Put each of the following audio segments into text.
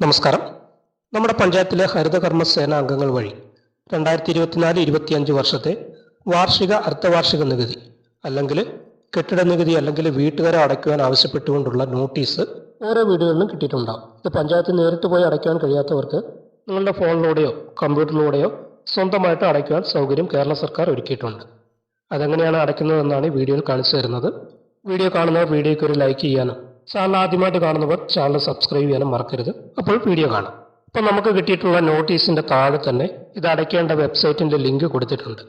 നമസ്കാരം. നമ്മുടെ പഞ്ചായത്തിലെ ഹരിതകർമ്മ സേന അംഗങ്ങൾ വഴി രണ്ടായിരത്തി ഇരുപത്തിനാല് ഇരുപത്തിയഞ്ച് വർഷത്തെ വാർഷിക അർദ്ധവാർഷിക നികുതി അല്ലെങ്കിൽ കെട്ടിട നികുതി അല്ലെങ്കിൽ വീട്ടുകാരെ അടയ്ക്കുവാൻ ആവശ്യപ്പെട്ടുകൊണ്ടുള്ള നോട്ടീസ് ഓരോ വീടുകളിലും കിട്ടിയിട്ടുണ്ടാവും ഇത് പഞ്ചായത്ത് നേരിട്ട് പോയി അടയ്ക്കാൻ കഴിയാത്തവർക്ക് നിങ്ങളുടെ ഫോണിലൂടെയോ കമ്പ്യൂട്ടറിലൂടെയോ സ്വന്തമായിട്ട് അടയ്ക്കുവാൻ സൗകര്യം കേരള സർക്കാർ ഒരുക്കിയിട്ടുണ്ട്. അതെങ്ങനെയാണ് അടയ്ക്കുന്നതെന്നാണ് ഈ വീഡിയോയിൽ കാണിച്ചു തരുന്നത്. വീഡിയോ കാണുന്നവർ വീഡിയോയ്ക്ക് ഒരു ലൈക്ക് ചെയ്യാനും ചാനൽ ആദ്യമായിട്ട് കാണുന്നവർ ചാനൽ സബ്സ്ക്രൈബ് ചെയ്യാനും മറക്കരുത്. അപ്പോൾ വീഡിയോ കാണാം. അപ്പോൾ നമുക്ക് കിട്ടിയിട്ടുള്ള നോട്ടീസിന്റെ താഴെ തന്നെ ഇത് അടയ്ക്കേണ്ട വെബ്സൈറ്റിന്റെ ലിങ്ക് കൊടുത്തിട്ടുണ്ട്.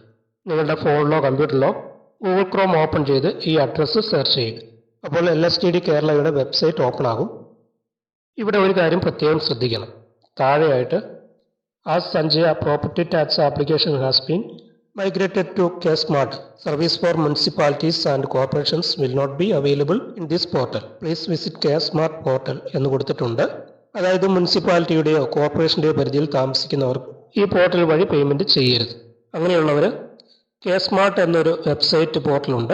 നിങ്ങളുടെ ഫോണിലോ കമ്പ്യൂട്ടറിലോ ഗൂഗിൾ ക്രോം ഓപ്പൺ ചെയ്ത് ഈ അഡ്രസ്സ് സെർച്ച് ചെയ്യുക. അപ്പോൾ എൽ എസ് ടി ഡി കേരളയുടെ വെബ്സൈറ്റ് ഓപ്പൺ ആകും. ഇവിടെ ഒരു കാര്യം പ്രത്യേകം ശ്രദ്ധിക്കണം. താഴെയായിട്ട് ആ Sanjaya property tax application has been migrated to K-Smart. Service for municipalities and corporations will not be available in this portal. Please visit K-Smart portal എന്ന് കൊടുത്തിട്ടുണ്ട്. അതായത് മുനിസിപ്പാലിറ്റിയുടെയോ കോർപ്പറേഷന്റെയോ പരിധിയിൽ താമസിക്കുന്നവർ ഈ പോർട്ടൽ വഴി പേയ്മെന്റ് ചെയ്യരുത്. അങ്ങനെയുള്ളവർ കെ സ്മാർട്ട് എന്നൊരു വെബ്സൈറ്റ് പോർട്ടലുണ്ട്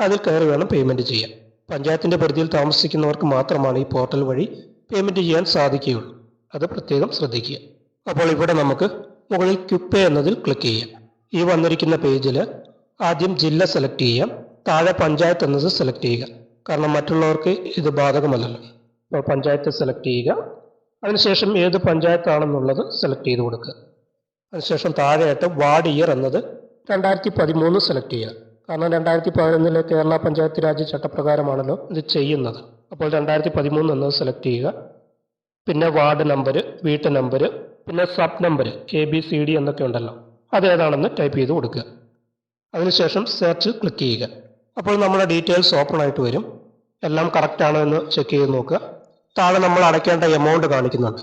അതിൽ കയറി വേണം പേയ്മെന്റ് ചെയ്യാൻ. പഞ്ചായത്തിന്റെ പരിധിയിൽ താമസിക്കുന്നവർക്ക് മാത്രമാണ് ഈ പോർട്ടൽ വഴി പേയ്മെന്റ് ചെയ്യാൻ സാധിക്കുകയുള്ളൂ. അത് പ്രത്യേകം ശ്രദ്ധിക്കുക. അപ്പോൾ ഇവിടെ നമുക്ക് മുകളിൽ ക്യുപ്പേ എന്നതിൽ ക്ലിക്ക് ചെയ്യാം. ഈ വന്നിരിക്കുന്ന പേജിൽ ആദ്യം ജില്ല സെലക്ട് ചെയ്യാം താഴെ പഞ്ചായത്ത് എന്നത് സെലക്ട് ചെയ്യുക. കാരണം മറ്റുള്ളവർക്ക് ഇത് ബാധകമല്ലല്ലോ. അപ്പോൾ പഞ്ചായത്ത് സെലക്ട് ചെയ്യുക. അതിനുശേഷം ഏത് പഞ്ചായത്താണെന്നുള്ളത് സെലക്ട് ചെയ്ത് കൊടുക്കുക. അതിനുശേഷം താഴെയായിട്ട് വാർഡ് ഇയർ എന്നത് രണ്ടായിരത്തി പതിമൂന്ന് സെലക്ട് ചെയ്യുക. കാരണം രണ്ടായിരത്തി പതിനൊന്നിലെ കേരള പഞ്ചായത്ത് രാജ് ചട്ടപ്രകാരമാണല്ലോ ഇത് ചെയ്യുന്നത്. അപ്പോൾ രണ്ടായിരത്തി പതിമൂന്ന് എന്നത് സെലക്ട് ചെയ്യുക. പിന്നെ വാർഡ് നമ്പർ വീട്ട് നമ്പർ പിന്നെ sub number A B C D എന്നൊക്കെ ഉണ്ടല്ലോ. അതേതാണെന്ന് ടൈപ്പ് ചെയ്ത് കൊടുക്കുക. അതിനുശേഷം സെർച്ച് ക്ലിക്ക് ചെയ്യുക. അപ്പോൾ നമ്മുടെ ഡീറ്റെയിൽസ് ഓപ്പൺ ആയിട്ട് വരും. എല്ലാം കറക്റ്റ് ആണോ എന്ന് ചെക്ക് ചെയ്ത് നോക്കുക. താഴെ നമ്മൾ അടയ്ക്കേണ്ട എമൗണ്ട് കാണിക്കുന്നുണ്ട്.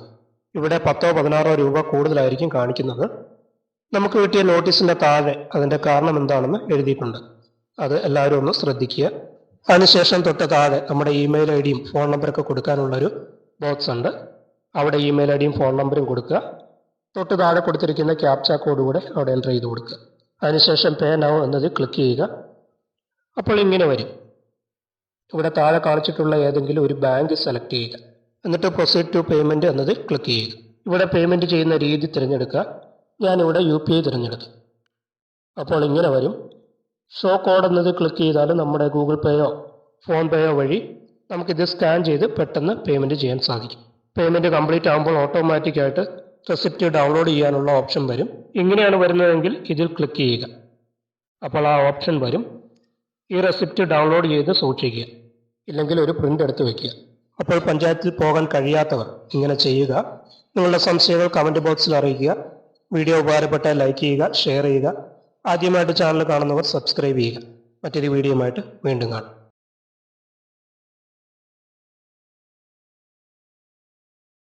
ഇവിടെ പത്തോ പതിനാറോ രൂപ കൂടുതലായിരിക്കും കാണിക്കുന്നത്. നമുക്ക് കിട്ടിയ നോട്ടീസിന്റെ താഴെ അതിന്റെ കാരണം എന്താണെന്ന് എഴുതിയിട്ടുണ്ട്. അത് എല്ലാവരും ഒന്ന് ശ്രദ്ധിക്കുക. അതിനുശേഷം തൊട്ട് താഴെ നമ്മുടെ ഇമെയിൽ ഐ ഡിയും ഫോൺ നമ്പറൊക്കെ കൊടുക്കാനുള്ളൊരു ബോക്സ് ഉണ്ട്. അവിടെ ഇമെയിൽ ഐ ഡിയും ഫോൺ നമ്പറും കൊടുക്കുക. തൊട്ട് താഴെ കൊടുത്തിരിക്കുന്ന ക്യാപ്ച കോഡ് കൂടെ അവിടെ എന്റർ ചെയ്ത് കൊടുക്കുക. അതിനുശേഷം പേ നൗ എന്നത് ക്ലിക്ക് ചെയ്യുക. അപ്പോൾ ഇങ്ങനെ വരും. ഇവിടെ താഴെ കാണിച്ചിട്ടുള്ള ഏതെങ്കിലും ഒരു ബാങ്ക് സെലക്ട് ചെയ്യുക. എന്നിട്ട് പ്രൊസീഡ് ടു പേയ്മെന്റ് എന്നത് ക്ലിക്ക് ചെയ്യുക. ഇവിടെ പേയ്മെന്റ് ചെയ്യുന്ന രീതി തിരഞ്ഞെടുക്കുക. ഞാനിവിടെ യു പി ഐ തിരഞ്ഞെടുത്തു. അപ്പോൾ ഇങ്ങനെ വരും. ഷോ കോഡ് എന്നത് ക്ലിക്ക് ചെയ്താൽ നമ്മുടെ ഗൂഗിൾ പേയോ ഫോൺ പേയോ വഴി നമുക്കിത് സ്കാൻ ചെയ്ത് പെട്ടെന്ന് പേയ്മെന്റ് ചെയ്യാൻ സാധിക്കും. പേയ്മെന്റ് കംപ്ലീറ്റ് ആകുമ്പോൾ ഓട്ടോമാറ്റിക്കായിട്ട് റെസിപ്റ്റ് ഡൗൺലോഡ് ചെയ്യാനുള്ള ഓപ്ഷൻ വരും. ഇങ്ങനെയാണ് വരുന്നതെങ്കിൽ ഇതിൽ ക്ലിക്ക് ചെയ്യുക. അപ്പോൾ ആ ഓപ്ഷൻ വരും. ഈ റെസിപ്റ്റ് ഡൗൺലോഡ് ചെയ്ത് സൂക്ഷിക്കുക. ഇല്ലെങ്കിൽ ഒരു പ്രിന്റ് എടുത്ത് വയ്ക്കുക അപ്പോൾ പഞ്ചായത്തിൽ പോകാൻ കഴിയാത്തവർ ഇങ്ങനെ ചെയ്യുക. നിങ്ങളുടെ സംശയങ്ങൾ കമന്റ് ബോക്സിൽ അറിയിക്കുക. വീഡിയോ ഉപകാരപ്പെട്ട ലൈക്ക് ചെയ്യുക ഷെയർ ചെയ്യുക. ആദ്യമായിട്ട് ചാനൽ കാണുന്നവർ സബ്സ്ക്രൈബ് ചെയ്യുക. മറ്റൊരു വീഡിയോയുമായിട്ട് വീണ്ടും കാണാം.